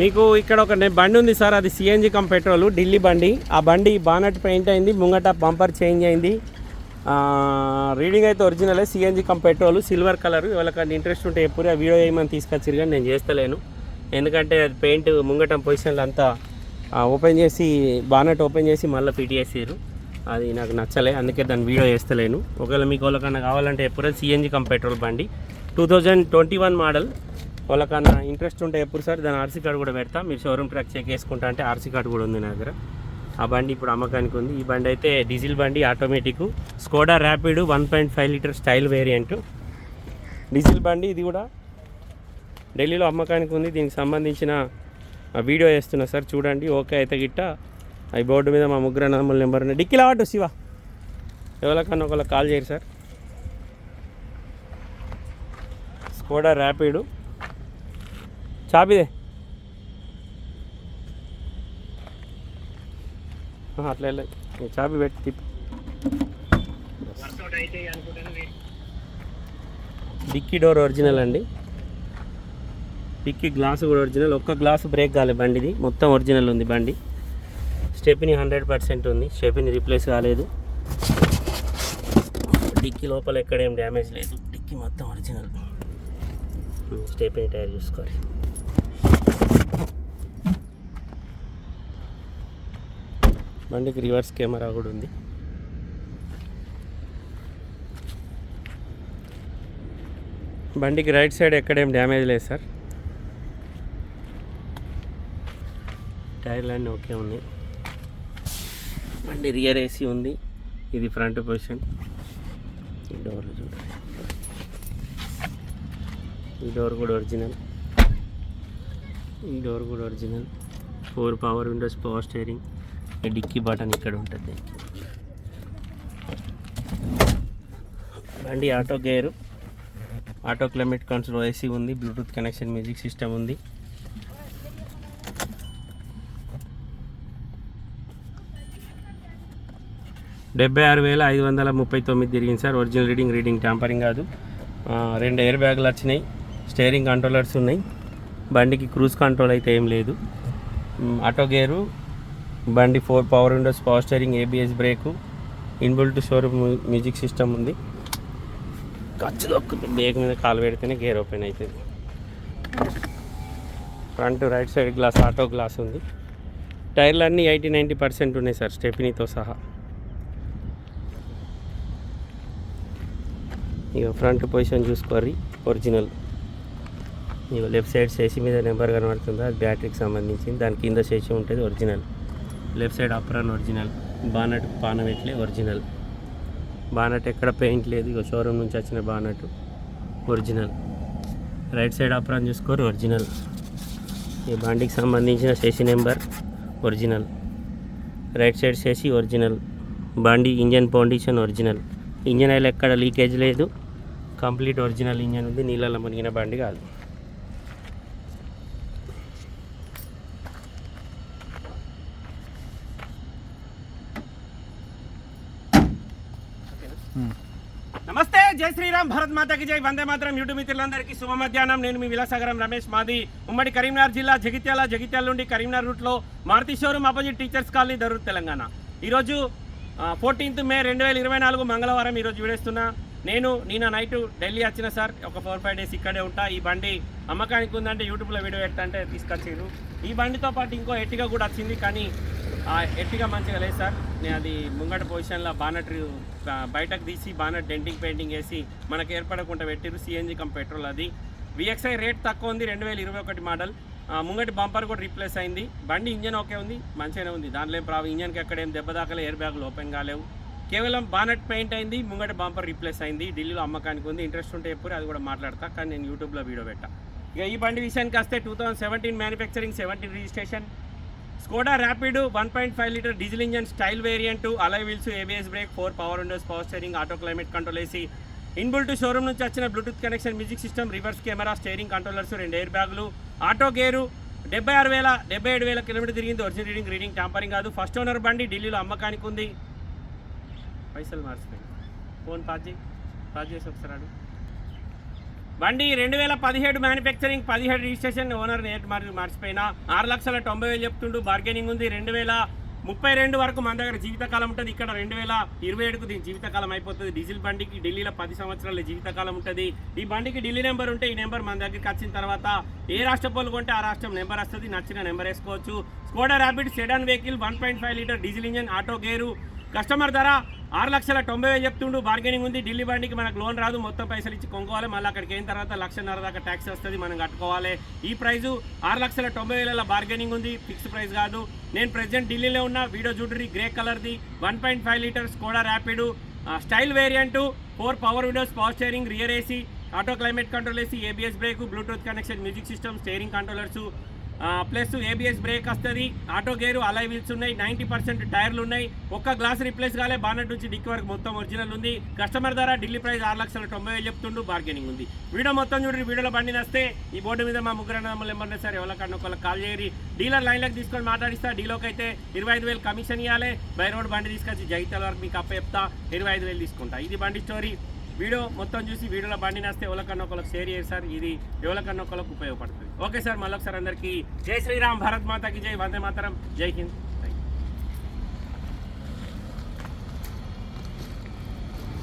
మీకు ఇక్కడ ఒక బండి ఉంది సార్ అది సిఎన్జి కమ్ పెట్రోల్ ఢిల్లీ బండి. ఆ బండి బానట్ పెయింట్ అయింది ముంగట బంపర్ చేంజ్ అయింది. రీడింగ్ అయితే ఒరిజినలే CNG cum petrol silver colour. ఎవరికైనా ఇంట్రెస్ట్ ఉంటే ఎప్పుడు ఆ వీడియో ఏమని తీసుకొచ్చారు కానీ నేను చేస్తలేను. ఎందుకంటే అది పెయింట్ ముంగట పొజిషన్లో అంతా ఓపెన్ చేసి బానట్ ఓపెన్ చేసి మళ్ళీ ఫిట్ చేసారు అది నాకు నచ్చలే అందుకే దాని వీడియో చేస్తలేను. ఒకవేళ మీకు వాళ్ళకన్నా కావాలంటే ఎప్పుడైనా సిఎన్జి కమ్ పెట్రోల్ బండి. Two thousand twenty one model వాళ్ళకన్నా ఇంట్రెస్ట్ ఉంటే ఎప్పుడు సార్? దాని ఆర్సీ కార్డు కూడా పెడతా. మీరు షోరూమ్ ట్రాక్ చెక్ చేసుకుంటా అంటే ఆర్సీ కార్డు కూడా ఉంది నా దగ్గర. ఆ బండి ఇప్పుడు అమ్మకానికి ఉంది. ఈ బండి అయితే డీజిల్ బండి automatic Skoda Rapid one point five litre style variant diesel బండి ఇది కూడా ఢిల్లీలో అమ్మకానికి ఉంది. దీనికి సంబంధించిన వీడియో వేస్తున్నా సార్. చూడండి. ఓకే అయితే గిట్ట. ఈ బోర్డు మీద మా ముగ్గురు నమ్మల నెంబర్ ఉన్నాయి. డిక్కి వాటు శివ? ఎవరికన్నా ఒకళ్ళ కాల్ చేయరు సార్. స్కోడా ర్యాపిడ్ చాపిదే అట్లా వెళ్ళదు చాపి పెట్టి తిప్పి. డిక్కీ డోర్ ఒరిజినల్ అండి. డిక్కీ గ్లాస్ కూడా ఒరిజినల్. ఒక్క గ్లాస్ బ్రేక్ కాలే బండిది. మొత్తం ఒరిజినల్ ఉంది బండి. స్టెప్ని హండ్రెడ్ పర్సెంట్ ఉంది. స్టెప్ని రీప్లేస్ కాలేదు. డిక్కీ లోపల ఎక్కడేం డ్యామేజ్ లేదు. డిక్కీ మొత్తం ఒరిజినల్. స్టెప్ని టైర్ చూసుకోవాలి. బండికి రివర్స్ కెమెరా కూడా ఉంది. బండికి రైట్ సైడ్ ఎక్కడేం డ్యామేజ్ లేదు సార్. టైర్లు అన్నీ ఓకే ఉన్నాయి బండి రియర్ ఏసీ ఉంది. ఇది ఫ్రంట్ పొజిషన్. ఈ డోర్ చూడండి. ఈ డోర్ కూడా ఒరిజినల్. ఈ డోర్ కూడా original. Four power windows power steering. Dicky button ఇక్కడ ఉంటుంది బండి auto gear. Auto climate control AC ఉంది బ్లూటూత్ కనెక్షన్ మ్యూజిక్ సిస్టమ్ ఉంది. డెబ్బై ఆరు వేల ఐదు వందల ముప్పై తొమ్మిది తిరిగింది sir. Original reading reading tampering కాదు. రెండు ఎయిర్ బ్యాగులు వచ్చినాయి. స్టేరింగ్ కంట్రోలర్స్ ఉన్నాయి. బండికి క్రూజ్ కంట్రోల్ అయితే ఏం లేదు. ఆటో గేరు బండి four power windows power steering ABS brake inbuilt showroom music system ఉంది. ఖర్చు దొక్కుతుంది బ్రేక్ మీద కాలు పెడితేనే గేర్ ఓపెన్ అవుతుంది front right side glass auto glass ఉంది. టైర్లు అన్నీ ఎయిటీ నైంటీ పర్సెంట్ ఉన్నాయి సార్ స్టెపినీతో సహా. ఇక ఫ్రంట్ పొజిషన్ చూసుకోర్రి ఒరిజినల్. ఇక లెఫ్ట్ సైడ్ చేసి మీద నెంబర్ కనబడుతుంది? అది బ్యాటరీకి సంబంధించింది దాని కింద చేసి ఉంటుంది original. Left side apron original. Bonnet పానవెట్లే original. Bonnet ఎక్కడ పెయింట్ లేదు ఇక షోరూమ్ నుంచి వచ్చిన bonnet original. Right side apron చూసుకోరు ఒరిజినల్. ఈ బండికి సంబంధించిన chassis number original. Right side చేసి ఒరిజినల్. బండి engine foundation original. Engine oil ఎక్కడ లీకేజ్ లేదు. కంప్లీట్ ఒరిజినల్ ఇంజన్ ఉంది నీళ్ళలో మునిగిన బండి కాదు. నమస్తే జై శ్రీరామ్ భరత్ మాతకి జై వందే మాత్రం యూట్యూబ్ మిత్రులందరికీ శుభ మధ్యాహ్నం నేను మీ విలాసాగరం రమేష్ మాది ఉమ్మడి కరీంనగర్ జిల్లా జగిత్యాల జగిత్యాల నుండి కరీంనగర్ రూట్లో Maruti showroom opposite teachers colony Darur Telangana. ఈరోజు ఫోర్టీన్త్ మే రెండు వేల ఇరవై నాలుగు మంగళవారం ఈరోజు విడేస్తున్నా. నేను నిన్న నైట్ ఢిల్లీ వచ్చిన సార్ ఒక ఫోర్ ఫైవ్ డేస్ ఇక్కడే ఉంటా. ఈ బండి అమ్మకానికి ఉందంటే యూట్యూబ్లో వీడియో పెట్టంటే తీసుకొచ్చారు ఈ బండితో పాటు ఇంకో ఎట్టిగా కూడా వచ్చింది కానీ ఎట్టిగా మంచిగా లేదు సార్. నేను అది ముంగట పొజిషన్లో బానట్ బయటకు తీసి బానట్ డెంటింగ్ పెయింటింగ్ వేసి మనకు ఏర్పడకుండా పెట్టిరు సిఎన్జి కం పెట్రోల్ అది. విఎక్స్ఐ రేట్ తక్కువ ఉంది రెండు వేల ఇరవై ఒకటి మోడల్. ముంగటి బంపర్ కూడా రీప్లేస్ అయింది. బండి ఇంజన్ ఓకే ఉంది మంచిగానే ఉంది. దాంట్లో ఏం ప్రాబ్లం ఇంజన్కి ఎక్కడేం దెబ్బ దాకలే ఎయిర్ బ్యాగులు ఓపెన్ కాలేవు. కేవలం బానట్ పెయింట్ అయింది ముంగటి బంపర్ రీప్లేస్ అయింది. ఢిల్లీలో అమ్మకానికి ఉంది ఇంట్రెస్ట్ ఉంటే ఎప్పుడు అది కూడా మాట్లాడతా. కానీ నేను యూట్యూబ్లో వీడియో పెట్టా. ఇక ఈ బండి విషయానికి వస్తే two thousand seventeen manufacturing seventeen registration Skoda Rapid one point five litre diesel engine style variant alloy wheels ABS brake four power windows power steering auto climate control AC inbuilt showroom నుంచి వచ్చిన bluetooth connection music system reverse camera steering controllers రెండు air బ్యాగులు auto gear డెబ్బై ఆరు వేల డెబ్బై ఏడు వేల కిలోమీటర్ తిరిగింది ఒరిజినల్ రీడింగ్ రీడింగ్ ట్యాంపరింగ్ కాదు. ఫస్ట్ ఓనర్ బండి ఢిల్లీలో అమ్మకానికి ఉంది. పైసలు మార్చిపోయింది ఫోన్ పాస్ చేయి. పాస్ చేసి ఒకసారి అడుగు బండి రెండు వేల పదిహేడు మ్యానుఫ్యాక్చరింగ్ పదిహేడు రిజిస్ట్రేషన్ ఓనర్ నేట్ మరి మర్చిపోయినా. ఆరు లక్షల తొంభై వేలు చెప్తుండు బార్గెనింగ్ ఉంది. రెండు వేల ముప్పై రెండు వరకు మన దగ్గర జీవితకాలం ఉంటుంది. ఇక్కడ రెండు వేల ఇరవై ఏడుకు దీని జీవితకాలం అయిపోతుంది. డీజిల్ బండికి ఢిల్లీలో పది సంవత్సరాల జీవితకాలం ఉంటుంది. ఈ బండికి ఢిల్లీ నెంబర్ ఉంటే ఈ నెంబర్ మన దగ్గరికి వచ్చిన తర్వాత ఏ రాష్ట్ర పోలు కొంటే ఆ రాష్ట్రం నెంబర్ వస్తుంది. నచ్చిన నెంబర్ వేసుకోవచ్చు. Skoda Rapid sedan vehicle one point five litre diesel engine auto gear. Customer ధర ఆరు లక్షల తొంభై వేలు చెప్తుండు. బార్గెనింగ్ ఉంది. ఢిల్లీ బండికి మనకు లోన్ రాదు. మొత్తం పైసలు ఇచ్చి కొనుక్కోవాలి. మళ్ళీ అక్కడికి అయిన తర్వాత లక్షన్నర దాకా ట్యాక్స్ వస్తుంది. మనం కట్టుకోవాలి. ఈ ప్రైజు ఆరు లక్షల తొంభై వేల బార్గెనింగ్ ఉంది. ఫిక్స్ ప్రైస్ కాదు. నేను ప్రెసెంట్ ఢిల్లీలో ఉన్న వీడియో చూడరి. గ్రే కలర్ది వన్ పాయింట్ ఫైవ్ లీటర్స్ కూడా Rapid style variant four power windows power steering rear AC auto climate control AC ABS brake bluetooth connection music system steering controllers plus ABS brake వస్తుంది. Auto gear alloy wheels ఉన్నాయి. Ninety percent టైర్లు ఉన్నాయి. ఒక్క glass replace కాలే bonnet నుంచి dicky వరకు మొత్తం original ఉంది. కస్టమర్ ధర ఢిల్లీ ప్రైస్ ఆరు లక్షల తొంభై వేలు చెప్తుండు. బార్గెనింగ్ ఉంది. వీడియో మొత్తం చూడండి. వీడియోలో బండి నస్తే. ఈ బోర్డు మీద మా ముగ్గురు నమ్మలు నెంబర్ సార్ ఎవరికన్నా ఒకళ్ళు కాల్ చేయరి డీలర్ లైన్లోకి తీసుకొని మాట్లాడిస్తా. డీలోకి అయితే ఇరవై ఐదు వేలు కమిషన్ ఇవ్వాలి బై రోడ్ బండి తీసుకొచ్చి జగిత్యాల వరకు మీకు అప్ప చెప్తా. ఇరవై ఐదు వేలు తీసుకుంటా. ఇది బండి స్టోరీ. వీడియో మొత్తం చూసి వీడియోలో బండి నేస్తే ఎవరికన్నా ఒకరికి షేర్ చేయండి సార్. ఇది ఎవరికన్నా ఒకరికి ఉపయోగపడుతుంది. ఓకే సార్ మళ్ళొకసారి అందరికీ జై శ్రీరామ్ భారత్ మాతాకి జై వందే మాతరం జై హింద్.